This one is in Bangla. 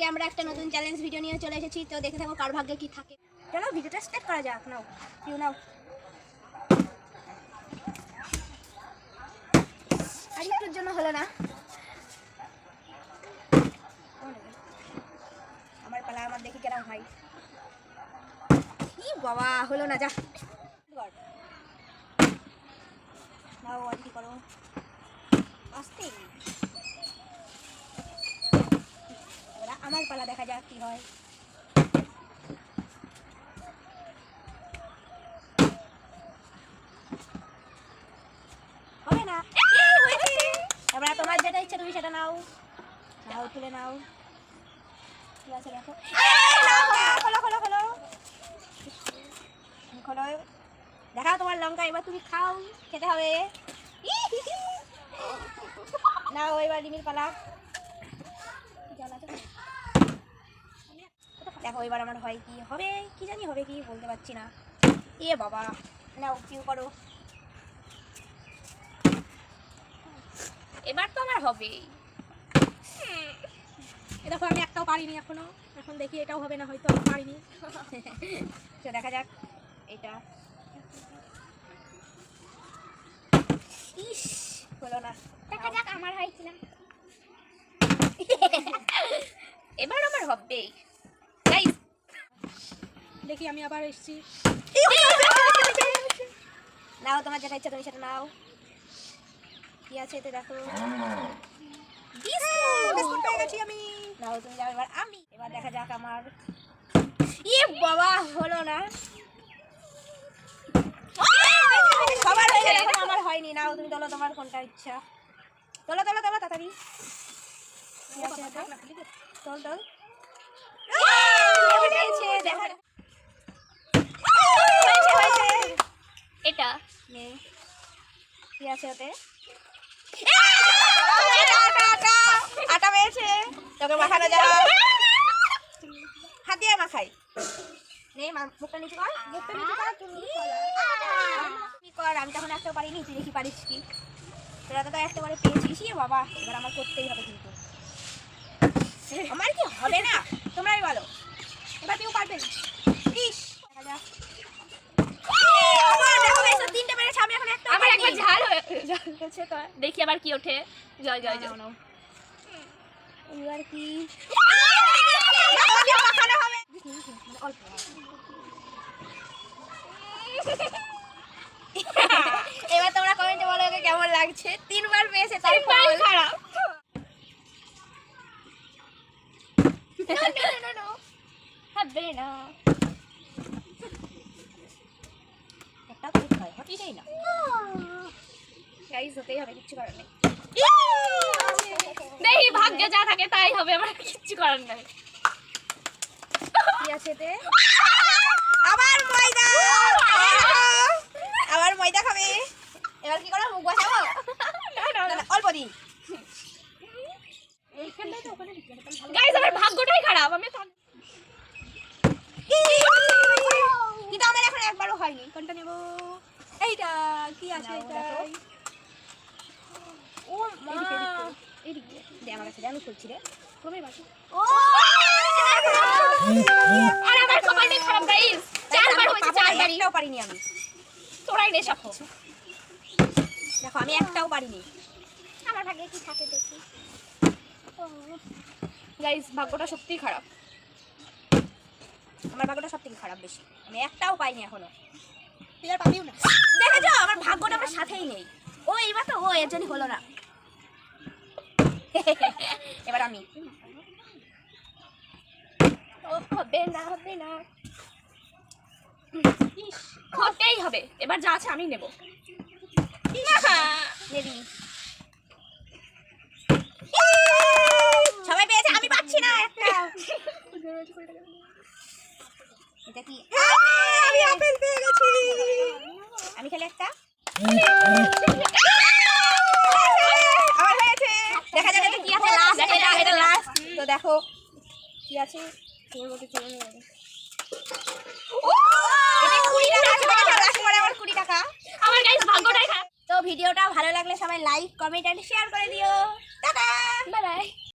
আজকে আমরা একটা নতুন চ্যালেঞ্জ ভিডিও নিয়ে চলে এসেছি, তো দেখে থাকো কার ভাগ্যে কি থাকে। চলো ভিডিওটা স্টার্ট করা যাক, নাও ইউ নাও। আর জন্য হলো না। আমার পালা, আমার দেখি কেরাম হয়। বাবা, হলো না, যা। নাও, আর কি করো। আসতে এবার আমার পালা দেখা যাক কি হয়। হবে না। এবার তোমার যেটা ইচ্ছা তুমি সেটা নাও। নাও, তুলে নাও। ঠিক আছে, দেখো। খোলো খোলো খোলো। খোলো। দেখাও তোমার লঙ্কা, এবার তুমি খাও, খেতে হবে। নাও, এবার ডিমির পালা জল আছে? দেখো, এবার আমার হয় কি? হবে? কি জানি হবে কি? বলতে পারছি না। এ বাবা, নাও, কিউ করো। এবার তো আমার হবেই। এ দেখো, আমি একটাও পারিনি এখনও। এখন দেখি এটাও হবে না, হয়তো আমি পারিনি। তো দেখা যাক, এটা। ইস, হলো না। দেখা যাক, আমার হয় কিনা। এবার আমার হবেই। দেখি আমি আবার এসেছি নাও তোমার যেটা ইচ্ছা তুমি সেটা নাও কি আছে এতে দেখো বিস্কুট পেয়ে গেছি আমি নাও তুমি যাও এবার আমি এবার দেখা যাক আমার ইয়ে বাবা হলো না সবার হয়ে গেল আমার হয়নি নাও তুমি তোলো তোমার কোনটা ইচ্ছা তোলো তোলো তোলো তাড়াতাড়ি? তোল তোল দেখা যাক। হয়েছে, হয়েছে। এটা কি আছে ওতে? আটা, পেয়েছে। তোকে মাখানো যাবে। হাত দিয়ে মাখাই। নে মা- মুখটা নিচু কর। মুখটা নিচু কর। তুমি কর। আমি তখন একটাও পারিনি তুই দেখি পারিস কি। তোরা তো একটাবারে পেয়েছিস ইয়ে বাবা। এবার আমার করতেই হবে কিন্তু। আমার কি হবে না? তোমরাই বলো। এবার কেউ পারবে। না ইস দেখা যাক আমার দেখো এই তো তিনটে পেরেছে আমি এখন একটা আমার একবার ঝাল হয়ে হয়েছে তো। দেখি আবার কি ওঠে। জয় জয় জয়। এবার কি? হবে। এবার তোমরা কমেন্টে বলো ওকে কেমন লাগছে। তিনবার পেয়েছে তার ফল খারাপ। হবে না। একটা হয় হচ্ছেই না গাইস হতেই হবে কিচ্ছু করার নেই। দেখি ভাগ্যে যা থাকে তাই হবে আমার কিচ্ছু করার নাই। কি আছে এতে? আবার ময়দা! আবার ময়দা খাবে। এবার কি করো মুখ বসাবো? অল্প দিই। গাইস আমার ভাগ্যটাই খারাপ আমি কিন্তু আমার এখন একবারও হয়নি। কোনটা নেব? এইটা কি আছে এটা। ও মা। এদিকে, এদিকে। দে আমার কাছে দে, আমি খুলছি রে। ক্রমে বাকি। ও আর আমার কপালটাই খারাপ গাইস চারবার হয়েছে চারবারই। একটাও পারিনি আমি। তোরাই রে সব। দেখো আমি একটাও পারিনি। আমার ভাগ্যে কি থাকে দেখি। গাইস ভাগ্যটা সত্যিই খারাপ। আমার ভাগ্যটা সব থেকে খারাপ বেশি। আমি একটাও পাইনি এখনও। তুই আর পাবিও না। দেখেছ? আমার ভাগ্যটা আমার সাথেই নেই। ও এইবার তো ও এর জন্য হলো না। এবার আমি। ও হবে না হবে না। হতেই হবে। এবার যা আছে আমি নেব। নেবি। সবাই পেয়েছে আমি পাচ্ছি না একটা। এটা কি? আমি আপেল পেয়ে গেছি। আমি খেলে একটা আমার হয়েছে দেখা যাবে তো কি আছে লাস্ট দেখা এটা যাবে, এটা দেখা লাস্ট তো দেখো কি আছে তোর মধ্যে চলে যাবে এটা কুড়ি টাকা আছে লাস্ট পরে আমার কুড়ি টাকা আমার গাইস কি আছে? তো ভিডিওটা ভালো লাগলে সবাই লাইক কমেন্ট এন্ড শেয়ার করে দিও। টাটা! Bye bye